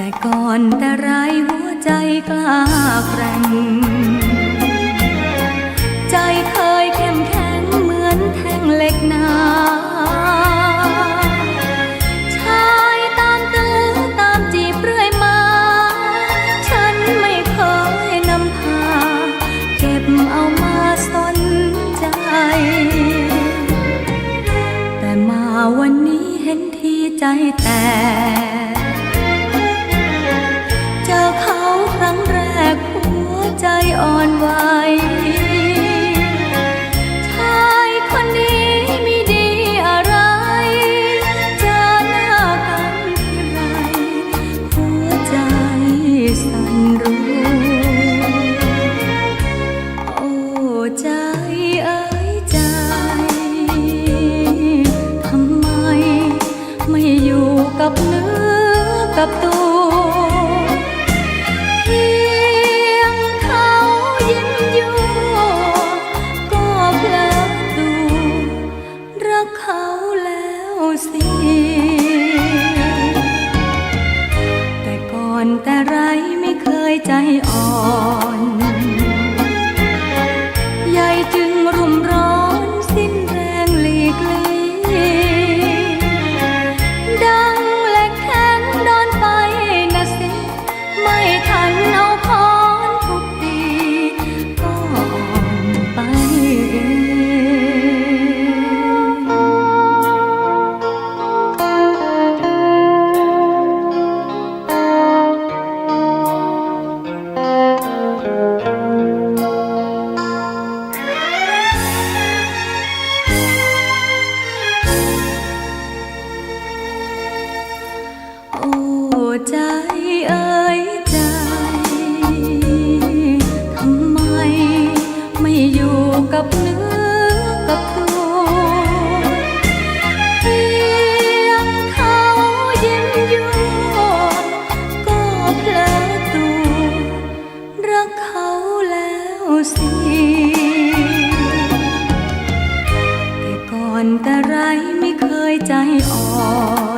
แต่ก่อนแต่ไรหัวใจกล้าแกร่ง ใจเคยเข้มแข็งเหมือนแท่งเหล็กหนาชายตามตื้อตามจีบเรื่อยมา ฉันไม่เคยนำพา เก็บเอามาสนใจ แต่มาวันนี้เห็นที่ใจแตก กับเนื้อกับตัวเพียงเขายิ้มยั่วก็เพลอตัวรักเขาแล้วสิ แต่ก่อนแต่ไรไม่เคยใจอ่อน สิแต่ก่อนแต่ไรไม่เคยใจอ่อน